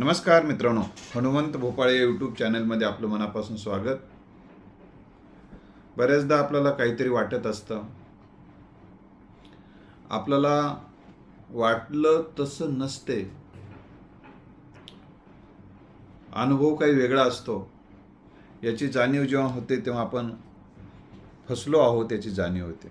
नमस्कार मित्रांनो हनुमंत भोपाळे यूट्यूब चॅनलमध्ये आपलं मनापासून स्वागत. बऱ्याचदा आपल्याला काहीतरी वाटत असतं. आपल्याला वाटलं तसं नसते. अनुभव काही वेगळा असतो. याची जाणीव जेव्हा होते तेव्हा आपण फसलो आहोत याची जाणीव होते.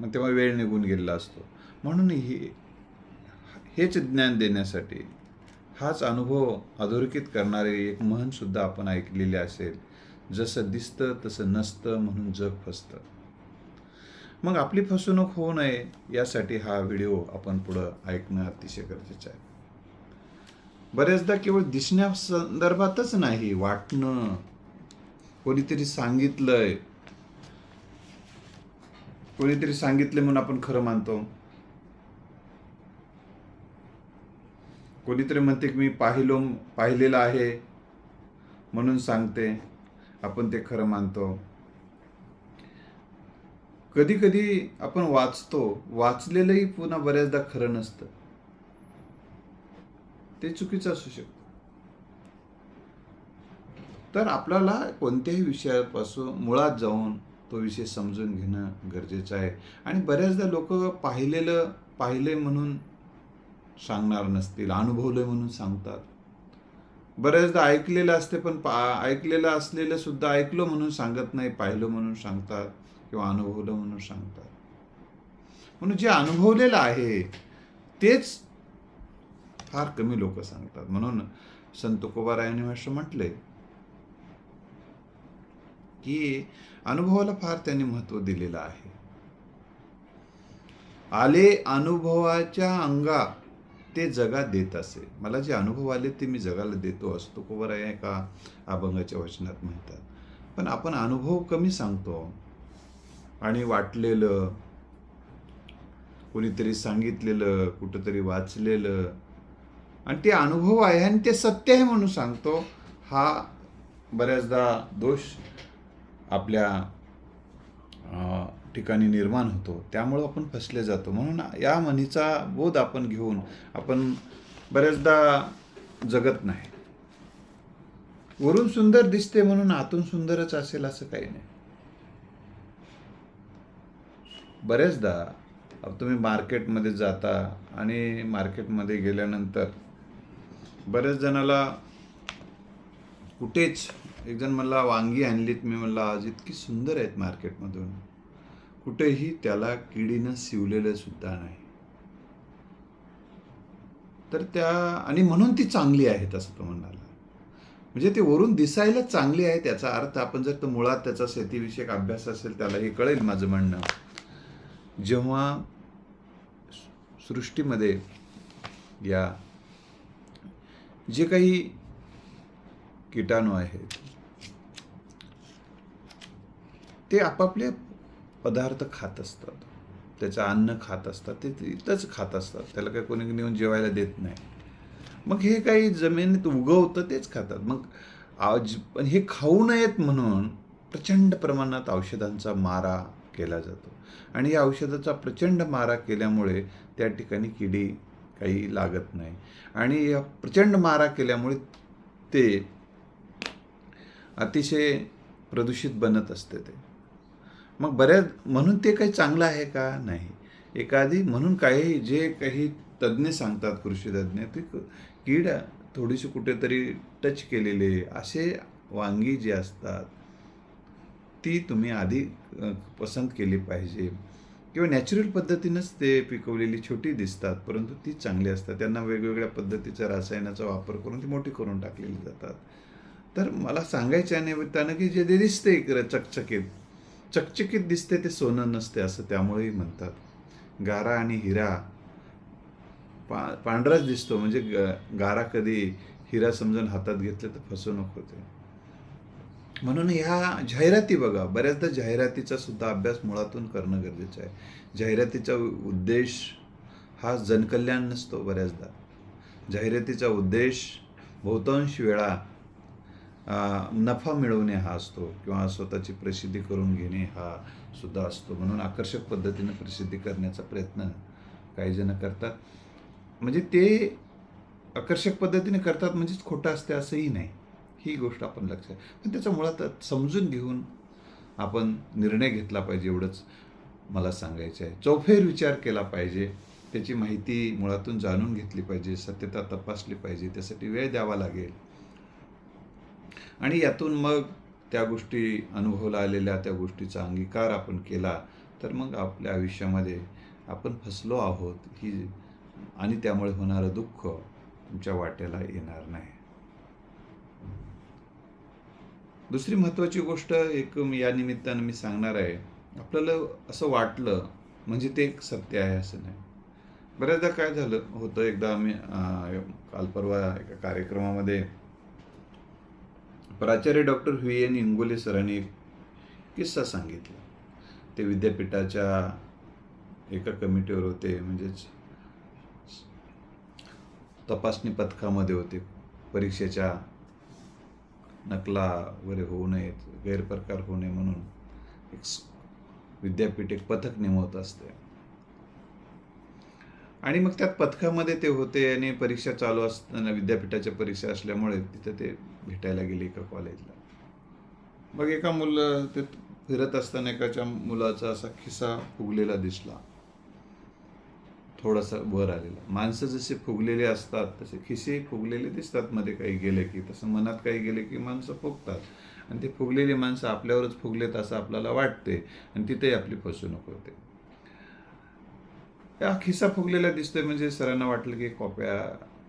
मग तेव्हा वेळ निघून गेलेला असतो. म्हणून हे हेच ज्ञान देण्यासाठी हाच अनुभव अधोरेखित करणारे एक म्हणसुद्धा आपण ऐकलेले असेल. जसं दिसतं तसं नसतं म्हणून जग फसतं. मग आपली फसवणूक होऊ नये यासाठी हा व्हिडिओ आपण पुढं ऐकणं अतिशय गरजेचं आहे. बऱ्याचदा केवळ दिसण्या संदर्भातच नाही वाटणं. कोणीतरी सांगितलंय. कोणीतरी सांगितले म्हणून आपण खरं मानतो. कोणीतरी म्हणते की मी पाहिलो पाहिलेलं आहे म्हणून सांगते. आपण ते खरं मानतो. कधी कधी आपण वाचतो वाचलेलंही पुन्हा बऱ्याचदा खरं नसतं. ते चुकीचं असू शकतं. तर आपल्याला कोणत्याही विषयापासून मुळात जाऊन तो विषय समजून घेणं गरजेचं आहे. आणि बऱ्याचदा लोक पाहिलेलं पाहिले म्हणून सांगणार नसतील अनुभवलं म्हणून सांगतात. बऱ्याचदा ऐकलेलं असते पण पा ऐकलेलं असलेलं सुद्धा ऐकलो म्हणून सांगत नाही पाहिलं म्हणून सांगतात किंवा अनुभवलं म्हणून सांगतात. म्हणून जे अनुभवलेलं आहे तेच फार कमी लोक सांगतात. म्हणून संत तुकोबारायांनी असं म्हटलंय की अनुभवाला फार त्यांनी महत्त्व दिलेलं आहे. आले अनुभवाच्या अंगा ते जगा देत असे. मला जे अनुभव आले ते मी जगाला देतो. असं कोवर आहे का? अभंगाच्या वचनात म्हणतात. पण आपण अनुभव कमी सांगतो. आणि वाटलेलं कोणीतरी सांगितलेलं कुठंतरी वाचलेलं. आणि ते अनुभव आहे आणि ते सत्य आहे म्हणून सांगतो. हा बऱ्याचदा दोष आपल्या ठिकाणी निर्माण होतो त्यामुळं आपण फसले जातो. म्हणून या म्हणीचा बोध आपण घेऊन आपण बऱ्याचदा जगत नाही. वरून सुंदर दिसते म्हणून आतून सुंदरच असेल असं काही नाही. बऱ्याचदा अब तुम्ही मार्केटमध्ये जाता आणि मार्केटमध्ये गेल्यानंतर बऱ्याच जणाला कुठेच एक जण म्हणला वांगी आणलीत. मी म्हणला आज इतकी सुंदर आहेत मार्केटमधून. कुठेही त्याला किडीनं शिवलेलं सुद्धा नाही. तर त्या आणि म्हणून ती चांगली आहेत असं तो म्हणाला. म्हणजे ते वरून दिसायला चांगली आहे त्याचा अर्थ आपण जर तो मुळात त्याचा शेतीविषयक अभ्यास असेल त्याला हे कळेल माझं म्हणणं. जेव्हा सृष्टीमध्ये या जे काही किटाणू आहेत ते आपापले पदार्थ खात असतात. त्याचं अन्न खात असतात. ते तिथंच खात असतात. त्याला काही कोणी नेऊन जेवायला देत नाही. मग हे काही जमिनीत उगवतं तेच खातात. मग आज पण हे खाऊ नयेत म्हणून प्रचंड प्रमाणात औषधांचा मारा केला जातो. आणि या औषधाचा प्रचंड मारा केल्यामुळे त्या ठिकाणी किडी काही लागत नाही. आणि या प्रचंड मारा केल्यामुळे ते अतिशय प्रदूषित बनत असते ते. मग बऱ्याच म्हणून ते काही चांगलं आहे का? नाही. एखादी म्हणून काही जे काही तज्ज्ञ सांगतात कृषीतज्ञ ते क- कीड थोडीशी कुठेतरी टच केलेले असे वांगी जी असतात ती तुम्ही आधी पसंत केली पाहिजे. किंवा नॅचरल पद्धतीनंच ते पिकवलेली छोटी दिसतात परंतु ती चांगली असतात. त्यांना वेगवेगळ्या पद्धतीचा रसायनाचा वापर करून ती मोठी करून टाकलेली जातात. तर मला सांगायच्या निमित्तानं की जे दिसते इकडं चकचकीत चकचकीत दिसते ते सोनं नसते असं त्यामुळेही म्हणतात. गारा आणि हिरा पा पांढराच दिसतो. म्हणजे ग- गारा कधी हिरा समजून हातात घेतले तर फसवणूक होते. म्हणून ह्या जाहिराती बघा. बऱ्याचदा जाहिरातीचा सुद्धा अभ्यास मुळातून करणं गरजेचं आहे. जाहिरातीचा उद्देश हा जनकल्याण नसतो बऱ्याचदा. जाहिरातीचा उद्देश बहुतांश वेळा नफा मिळवणे हा असतो किंवा स्वतःची प्रसिद्धी करून घेणे हा सुद्धा असतो. म्हणून आकर्षक पद्धतीने प्रसिद्धी करण्याचा प्रयत्न काही जण करतात. म्हणजे ते आकर्षक पद्धतीने करतात म्हणजेच खोटं असते असंही नाही. ही गोष्ट आपण लक्षात पण त्याचा मुळात समजून घेऊन आपण निर्णय घेतला पाहिजे एवढंच मला सांगायचं आहे. चौफेर विचार केला पाहिजे त्याची माहिती मुळातून जाणून घेतली पाहिजे सत्यता तपासली पाहिजे त्यासाठी वेळ द्यावा लागेल. आणि यातून मग त्या गोष्टी अनुभवला आलेल्या त्या गोष्टीचा अंगीकार आपण केला तर मग आपल्या आयुष्यामध्ये आपण फसलो आहोत ही आणि त्यामुळे होणारं दुःख तुमच्या वाट्याला येणार नाही. दुसरी महत्त्वाची गोष्ट एक या निमित्तानं मी सांगणार आहे आपल्याला असं वाटलं म्हणजे ते एक सत्य आहे असं नाही. बऱ्याचदा काय झालं होतं एकदा आम्ही काल परवा एका कार्यक्रमामध्ये प्राचार्य डॉक्टर व्ही एन इंगोले सरांनी एक किस्सा सांगितला. ते विद्यापीठाच्या एका कमिटीवर होते म्हणजेच तपासणी पथकामध्ये होते. परीक्षेच्या नकला वगैरे होऊ नयेत गैरप्रकार होऊ नये म्हणून एक विद्यापीठ एक पथक नेमवत असते. आणि मग त्यात पथकामध्ये ते होते आणि परीक्षा चालू असताना विद्यापीठाच्या परीक्षा असल्यामुळे तिथं ते भेटायला गेले एका कॉलेजला. मग एका मुलं ते फिरत असताना एकाच्या मुलाचा असा खिसा फुगलेला दिसला. थोडासा वर आलेला. माणसं जसे फुगलेले असतात तसे खिसे फुगलेले दिसतात. मध्ये काही गेले की तसं मनात काही गेले की माणसं फुगतात. आणि ते फुगलेली माणसं आपल्यावरच फुगलेत असं आपल्याला वाटते. आणि तिथेही आपली फसवणूक होते. त्या खिसा फुगलेला दिसतोय म्हणजे सरांना वाटलं की कॉप्या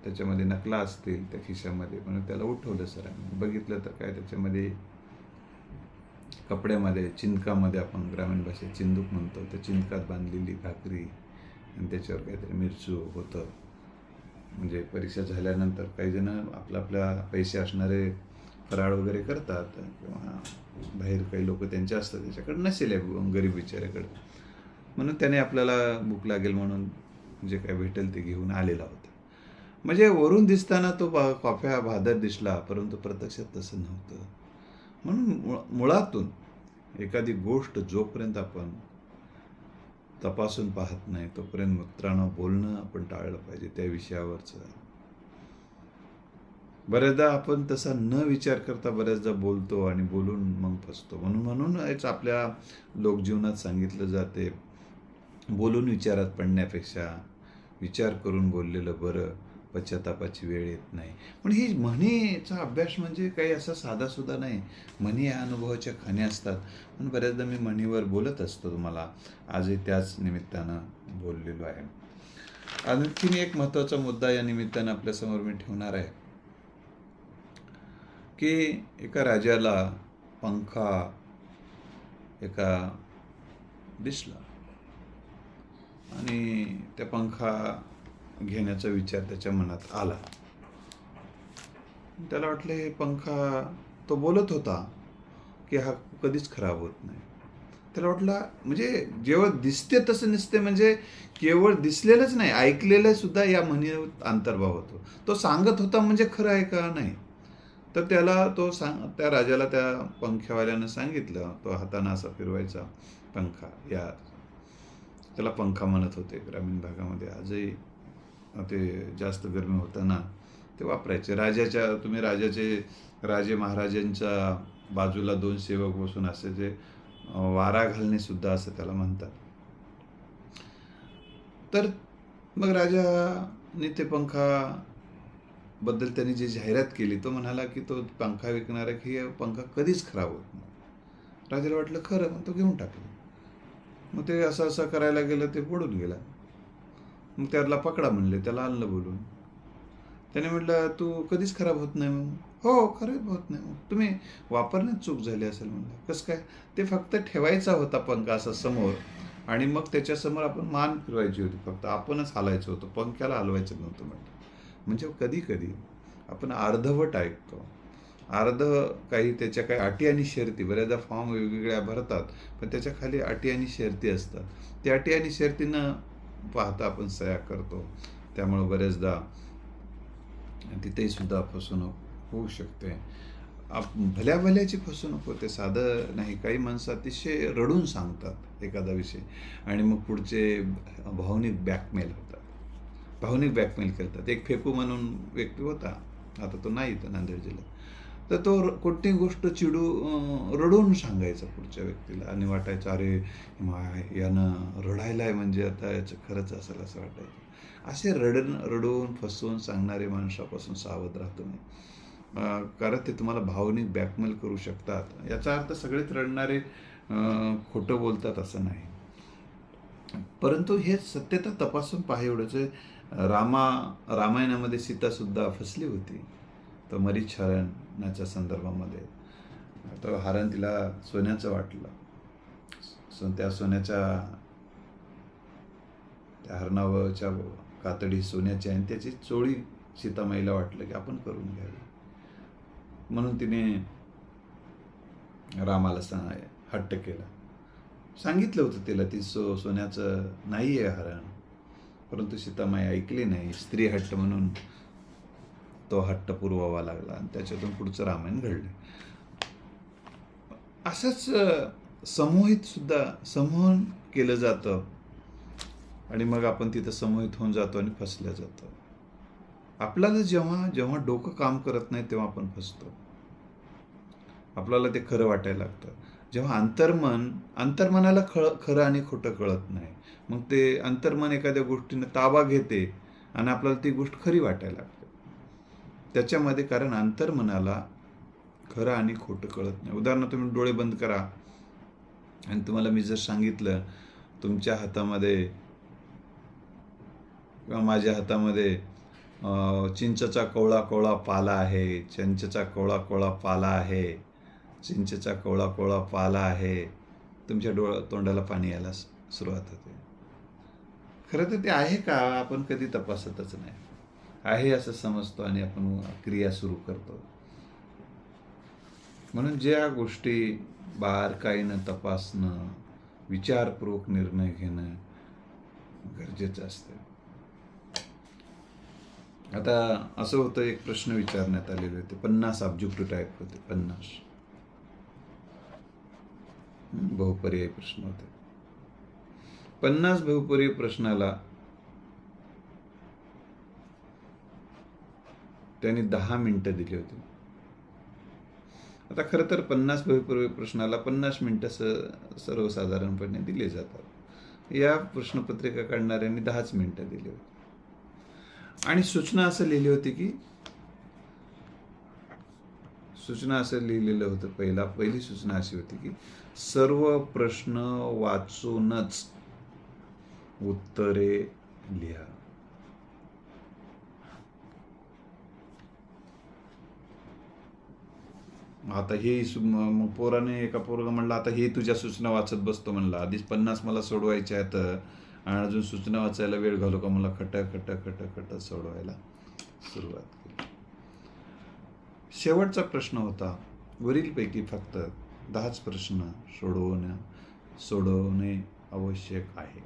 त्याच्यामध्ये नकला असतील त्या खिशामध्ये म्हणून त्याला उठवलं सरांनी. बघितलं तर काय त्याच्यामध्ये कपड्यामध्ये चिंदकामध्ये आपण ग्रामीण भाषेत चिंदूक म्हणतो त्या चिंदकात बांधलेली भाकरी आणि त्याच्यावर काहीतरी मिरचू होतं. म्हणजे परीक्षा झाल्यानंतर काही जण आपल्या आपल्या पैसे असणारे फराळ वगैरे करतात किंवा बाहेर काही लोक त्यांचे असतात त्याच्याकडे नसेल या गरीब बिचाऱ्याकडे. म्हणून त्याने आपल्याला भूक लागेल म्हणून जे काय भेटेल ते घेऊन आलेला होता. म्हणजे वरून दिसताना तो बा कॉफ्या भादर दिसला परंतु प्रत्यक्षात तसं नव्हतं. म्हणून मुळातून एखादी गोष्ट जोपर्यंत आपण तपासून पाहत नाही तोपर्यंत मित्रांनो बोलणं आपण टाळलं पाहिजे त्या विषयावरचं. बऱ्याचदा आपण तसा न विचार करता बऱ्याचदा बोलतो आणि बोलून मग फसतो. म्हणून म्हणूनच आपल्या लोकजीवनात सांगितलं जाते. बोलून विचारात पडण्यापेक्षा विचार करून बोललेलं बरं पश्चातापाची वेळ येत नाही. पण ही म्हणीचा अभ्यास म्हणजे काही असा साधासुद्धा नाही. म्हणी या अनुभवाच्या खाण्या असतात. पण बऱ्याचदा मी म्हणीवर बोलत असतो तुम्हाला. आजही त्याच निमित्तानं बोललेलो आहे. आणखीन एक महत्त्वाचा मुद्दा या निमित्तानं आपल्यासमोर मी ठेवणार आहे. की एका राजाला पंखा एका दिसला आणि त्या पंखा घेण्याचा विचार त्याच्या मनात आला. त्याला वाटले हे पंखा तो बोलत होता की हा कधीच खराब होत नाही. त्याला वाटला म्हणजे जेव्हा दिसते तसं नसते म्हणजे केवळ दिसलेलंच नाही ऐकलेलं सुद्धा या म्हणीवर अंतर्भाव होतो. तो सांगत होता म्हणजे खरं आहे का नाही? तर त्याला तो सांग त्या राजाला त्या पंख्यावाल्यानं सांगितलं तो हातानं असा फिरवायचा पंखा या त्याला पंखा म्हणत होते. ग्रामीण भागामध्ये आजही ते जास्त गरमी होताना ते वापरायचे. राजाच्या तुम्ही राजाचे राजे महाराजांच्या बाजूला दोन सेवक बसून असे जे वारा घालणे सुद्धा असं त्याला म्हणतात. तर मग राजाने ते पंखा बद्दल त्यांनी जी जाहिरात केली तो म्हणाला की तो पंखा विकणारा की पंखा कधीच खराब होत नाही. राजाला वाटलं खरं मग तो घेऊन टाकला. मग ते असं असं करायला गेलं ते पडून गेला. मग त्याला पकडा म्हणले त्याला आणलं बोलून. त्याने म्हटलं तू कधीच खराब होत नाही मग हो खरंच होत नाही मग तुम्ही वापरण्यात चूक झाली असेल म्हणलं. कसं काय? ते फक्त ठेवायचा होता पंख असा समोर आणि मग त्याच्यासमोर आपण मान फिरवायची होती फक्त. आपणच हालायचं होतं. पंख्याला हलवायचं नव्हतं म्हटलं म्हणजे कधी कधी आपण अर्धवट ऐकतो. अर्ध काही त्याच्या काही अटी आणि शर्ती बऱ्याचदा फॉर्म वेगवेगळ्या भरतात पण त्याच्याखाली अटी आणि शर्ती असतात. त्या अटी आणि शर्तीनं पाहता आपण सया करतो. त्यामुळं बऱ्याचदा तिथेही सुद्धा फसवणूक होऊ शकते. आप भल्या भल्याची फसवणूक होते साधं नाही. काही माणसं अतिशय रडून सांगतात एखादा विषय आणि मग पुढचे भावनिक बॅकमेल होतात. भावनिक ब्लॅकमेल करतात. एक फेकू म्हणून व्यक्ती होता. आता तो नाही इथं नांदेड जिल्ह्यात. तर तो र- गोष्ट चिडू रडून सांगायचा पुढच्या व्यक्तीला आणि वाटायचं अरे माय यानं रडायला आहे म्हणजे आता याचं खरंच असेल असं वाटायचं. असे रडून रडून फसवून सांगणारे माणसापासून सावध राहतो मी. कारण ते तुम्हाला भावनिक ब्लॅकमेल करू शकतात. याचा अर्थ सगळेच रडणारे खोटं बोलतात असं नाही. परंतु हे सत्यता तपासून पहा एवढंच रामा रामायणामध्ये सीतासुद्धा फसली होती. तर मरीच हरणाच्या संदर्भामध्ये. तर हरण तिला सोन्याचं वाटलं. सो त्या सोन्याच्या त्या हरणावरच्या कातडी सोन्याची आणि त्याची चोळी सीतामाईला वाटलं की आपण करून घ्यावी. म्हणून तिने रामाला सांग हट्ट केला. सांगितलं होतं तिला ती सो सोन्याचं नाही आहे हरण. परंतु सीतामाई ऐकली नाही. स्त्री हट्ट म्हणून तो हट्ट पुरवावा लागला आणि त्याच्यातून पुढचं रामायण घडलं. असंच समूहित समोहित सुद्धा समोहन केलं जातं. आणि मग आपण तिथं समोहित होऊन जातो आणि फसल्या जातो. आपल्याला जेव्हा जेव्हा डोकं काम करत नाही तेव्हा आपण फसतो. आपल्याला ते खरं वाटायला लागतं. जेव्हा अंतर्मन अंतर्मनाला खळ खरं आणि खोटं कळत नाही मग ते अंतर्मन एखाद्या गोष्टीनं ताबा घेते आणि आपल्याला ती गोष्ट खरी वाटायला लागते. त्याच्यामध्ये कारण अंतर्मनाला खरं आणि खोटं कळत नाही. उदाहरणार्थ तुम्ही डोळे बंद करा. आणि तुम्हाला मी जर सांगितलं तुमच्या हातामध्ये किंवा माझ्या हातामध्ये चिंचचा चिंचेचा कोवळा कोवळा पाला आहे चिंचेचा कोवळा कोवळा पाला आहे चिंचेचा कोवळा कोवळा पाला आहे तुमच्या डोळा तोंडाला पाणी यायला सुरुवात होते. खरं तर ते आहे का? आपण कधी तपासतच नाही. आहे असं समजतो आणि आपण क्रिया सुरू करतो. म्हणून ज्या गोष्टी बारकाईनं तपासणं विचारपूर्वक निर्णय घेणं गरजेचं असतं. आता असं होतं एक प्रश्न विचारण्यात आलेले होते. पन्नास ऑब्जेक्टिव्ह टाईप होते पन्नास. बहुपर्याय बहुपर्यायी प्रश्न होते. पन्नास बहुपर्यायी प्रश्नाला त्यांनी दहा मिनटं दिली होती. आता खरं तर पन्नास भविपूर्वी प्रश्नाला पन्नास मिनटं स सर्वसाधारणपणे दिले जातात. या प्रश्नपत्रिका काढणाऱ्यांनी दहाच मिनटं दिली होती. आणि सूचना असं लिहिली होती की सूचना असं लिहिलेलं होतं पहिला पहिली सूचना अशी होती की सर्व प्रश्न वाचूनच उत्तरे लिहा. आता हे मग पोराने एका पोरगा म्हणलं आता हे तुझ्या सूचना वाचत बसतो म्हणला. आधीच पन्नास मला सोडवायच्या आहेत आणि अजून सूचना वाचायला वेळ घालू का? मला खट खट खट खट सोडवायला सुरुवात केली. शेवटचा प्रश्न होता वरीलपैकी फक्त दहाच प्रश्न सोडवण्या सोडवणे आवश्यक आहे.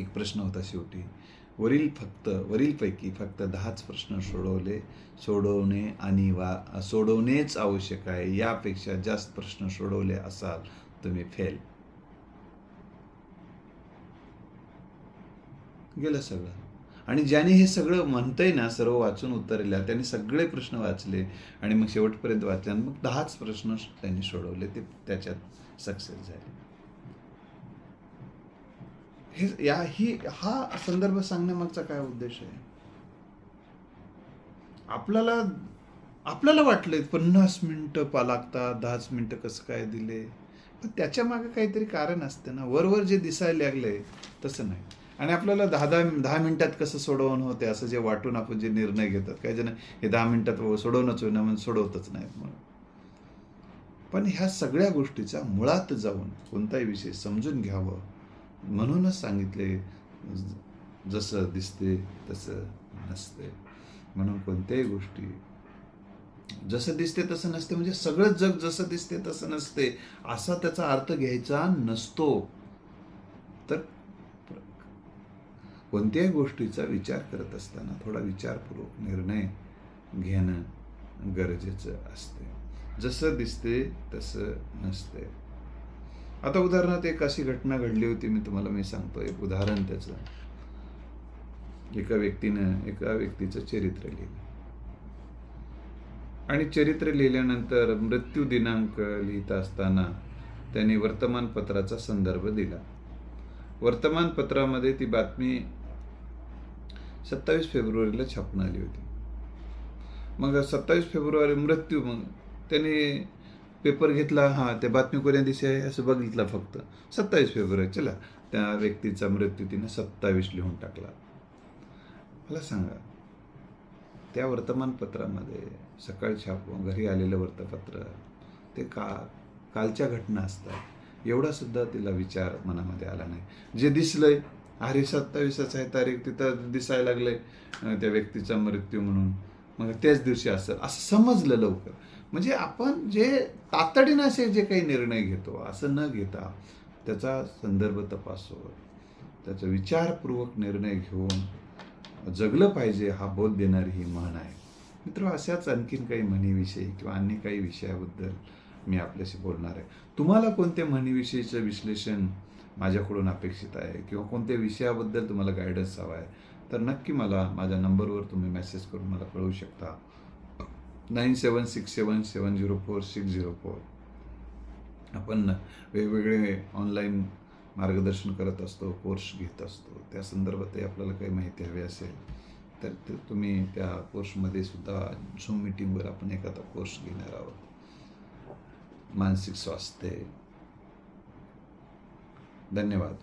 एक प्रश्न होता शेवटी वरील फक्त वरीलपैकी फक्त दहाच प्रश्न सोडवले सोडवणे आणि वा सोडवणेच आवश्यक आहे. यापेक्षा जास्त प्रश्न सोडवले असाल तुम्ही फेल गेलं सगळं. आणि ज्याने हे सगळं म्हणतंय ना सर्व वाचून उतरल्या त्याने सगळे प्रश्न वाचले आणि मग शेवटपर्यंत वाचले आणि मग दहाच प्रश्न त्यांनी सोडवले ते त्याच्यात सक्सेस झाले. हे या ही हा संदर्भ सांगण्यामागचा काय उद्देश आहे? आपल्याला आपल्याला वाटलंय पन्नास मिनटं पा लागतात दहाच मिनटं कसं काय दिले? पण त्याच्यामागे काहीतरी कारण असते ना. वरवर जे दिसायला लागले तसं नाही. आणि आपल्याला दहा दहा दहा मिनिटात कसं सोडवणं होते असं जे वाटून आपण जे निर्णय घेतात. काही जण हे दहा मिनिटात सोडवणंच होईना म्हणून सोडवतच नाहीत म्हणून. पण ह्या सगळ्या गोष्टीचा मुळात जाऊन कोणताही विषय समजून घ्यावं म्हणूनच सांगितले जसं दिसते तसं नसते. म्हणून कोणत्याही गोष्टी जसं दिसते तसं नसते म्हणजे सगळं जग जसं दिसते तसं नसते असा त्याचा अर्थ घ्यायचा नसतो. तर कोणत्याही गोष्टीचा विचार करत असताना थोडा विचारपूर्वक निर्णय घेणं गरजेचं असते. जसं दिसते तसं नसते. आता उदाहरणार्थ एक अशी घटना घडली होती मी तुम्हाला मी सांगतो. एक उदाहरण त्याचं. एका व्यक्तीनं एका व्यक्तीचं चरित्र लिहिलं. आणि चरित्र लिहिल्यानंतर मृत्यू दिनांक लिहित असताना त्यांनी वर्तमानपत्राचा संदर्भ दिला. वर्तमानपत्रामध्ये ती बातमी सत्तावीस फेब्रुवारीला छापून आली होती. मग सत्तावीस फेब्रुवारी मृत्यू मग त्यांनी पेपर घेतला हां त्या बातमी कोण्या दिवशी आहे असं बघितलं फक्त. सत्तावीस फेब्रुवारी चला. त्या व्यक्तीचा मृत्यू तिनं सत्तावीस लिहून टाकला. मला सांगा त्या वर्तमानपत्रामध्ये सकाळी छाप घरी आलेलं वृत्तपत्र ते का कालच्या घटना असतात एवढा सुद्धा तिला विचार मनामध्ये आला नाही. जे दिसलंय अरे सत्तावीसच आहे तारीख तिथं दिसायला लागलंय त्या व्यक्तीचा मृत्यू म्हणून. मग त्याच दिवशी असेल असं समजलं लवकर. म्हणजे आपण जे तातडीनं असे जे काही निर्णय घेतो असं न घेता त्याचा संदर्भ तपासून त्याचा विचारपूर्वक निर्णय घेऊन जगलं पाहिजे हा बोध देणारी ही म्हण आहे. मित्र अशाच आणखीन काही म्हणीविषयी किंवा अन्य काही विषयाबद्दल मी आपल्याशी बोलणार आहे. तुम्हाला कोणत्या म्हणीविषयीचं विश्लेषण माझ्याकडून अपेक्षित आहे? किंवा कोणत्या विषयाबद्दल तुम्हाला गायडन्स हवा आहे? तर नक्की मला माझ्या नंबरवर तुम्ही मेसेज करून मला कळवू शकता. Nine seven six seven seven zero four six zero four. आपण वेगवेगळे ऑनलाईन मार्गदर्शन करत असतो कोर्स घेत असतो. त्या संदर्भातही आपल्याला काही माहिती हवी असेल तर ते तुम्ही त्या कोर्समध्ये सुद्धा झूम मिटिंगवर आपण एखादा कोर्स घेणार आहोत. मानसिक स्वास्थ्य. धन्यवाद.